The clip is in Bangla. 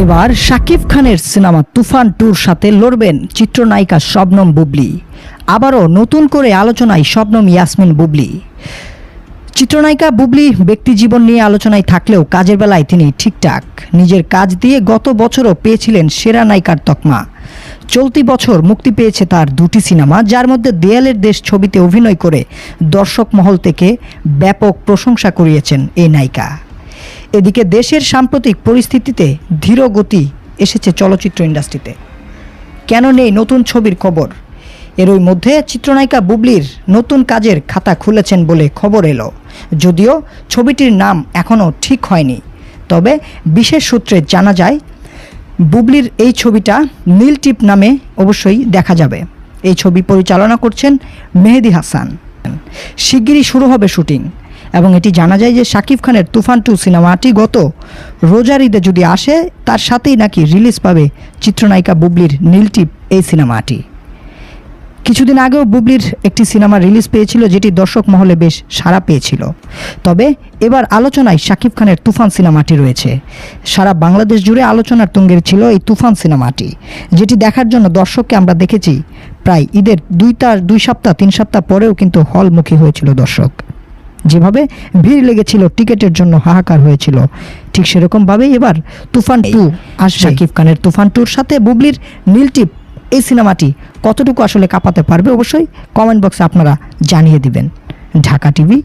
এবার শাকিব খানের সিনেমা তুফান টুর সাথে লড়বেন চিত্রনায়িকা শবনম বুবলি। আবারও নতুন করে আলোচনায় শবনম ইয়াসমিন বুবলি। চিত্রনায়িকা বুবলি ব্যক্তিজীবন নিয়ে আলোচনায় থাকলেও কাজের বেলায় তিনি ঠিকঠাক। নিজের কাজ দিয়ে গত বছরও পেয়েছিলেন সেরা নায়িকার তকমা। চলতি বছর মুক্তি পেয়েছে তার দুটি সিনেমা, যার মধ্যে দেয়ালের দেশ ছবিতে অভিনয় করে দর্শক মহল থেকে ব্যাপক প্রশংসা করিয়েছেন এই নায়িকা। এদিকে দেশের সাম্প্রতিক পরিস্থিতিতে ধীর গতি এসেছে চলচ্চিত্র ইন্ডাস্ট্রিতে। কেন নেই নতুন ছবির খবর? এরই মধ্যে চিত্রনায়িকা বুবলির নতুন কাজের খাতা খুলেছেন বলে খবর এলো। যদিও ছবিটির নাম এখনও ঠিক হয়নি। তবে বিশেষ সূত্রে জানা যায়, বুবলির এই ছবিটা নীল টিপ নামে অবশ্যই দেখা যাবে। এই ছবি পরিচালনা করছেন মেহেদি হাসান। শিগগিরই শুরু হবে শুটিং। এবং এটি জানা যায় যে শাকিব খানের তুফান টু সিনেমাটি গত রোজার ঈদে যদি আসে, তার সাথেই নাকি রিলিজ পাবে চিত্রনায়িকা বুবলির নীলটিপ এই সিনেমাটি। কিছুদিন আগেও বুবলির একটি সিনেমা রিলিজ পেয়েছিল, যেটি দর্শক মহলে বেশ সাড়া পেয়েছিল। তবে এবার আলোচনায় শাকিব খানের তুফান সিনেমাটি রয়েছে। সারা বাংলাদেশ জুড়ে আলোচনার তুঙ্গের ছিল এই তুফান সিনেমাটি, যেটি দেখার জন্য দর্শককে আমরা দেখেছি। প্রায় ঈদের দুই তার দুই সপ্তাহ, তিন সপ্তাহ পরেও কিন্তু হলমুখী হয়েছিল দর্শক। যেভাবে ভিড় লেগেছিল টিকেটের জন্য হাহাকার হয়েছিল। ঠিক সেরকমভাবেই এবার তুফান টু আর শাকিব খানের তুফান টুর সাথে বুবলির নীলটিপ এই সিনেমাটি কতটুকু আসলে কাঁপাতে পারবে অবশ্যই কমেন্ট বক্সে আপনারা জানিয়ে দিবেন। ঢাকা টিভি